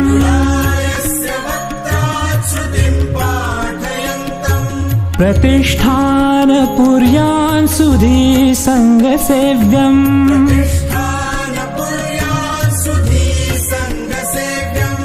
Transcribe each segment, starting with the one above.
कुलायस्य वक्त्राच्युतिं पाठयन्तम्। प्रतिष्ठानपुर्यान् सुधी सङ्गसेव्यम्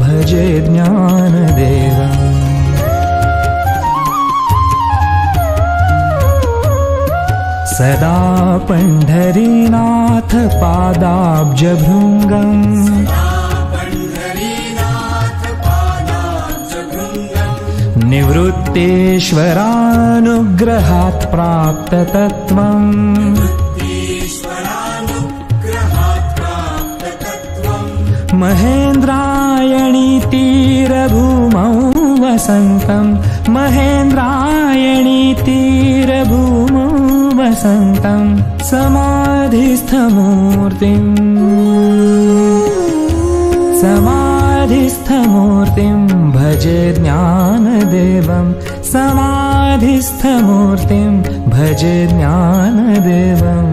भजे ज्ञानदेवम् सदा पण्ढरीनाथ पादाब्जभृङ्गम्। निवृत्तेश्वरानुग्रहात् प्राप्ततत्त्वम् महेन्द्रायणी तीरभूमौ वसन्तम् महेन्द्रायणी तीरभूमौ वसन्तम् समाधिस्थमूर्तिम्। समाधिस्थमूर्तिं भजे ज्ञानदेवम् समाधिस्थमूर्तिं भजे ज्ञानदेवम्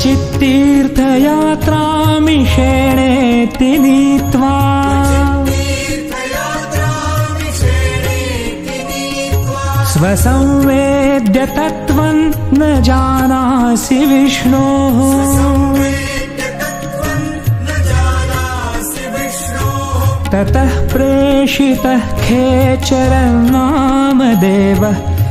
क्वचित्तीर्थयात्रामिषेणेति नीत्वा स्वसंवेद्य तत्त्वं न जानासि विष्णोः। ततः प्रेषितः खेचरन्नामदेवः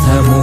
time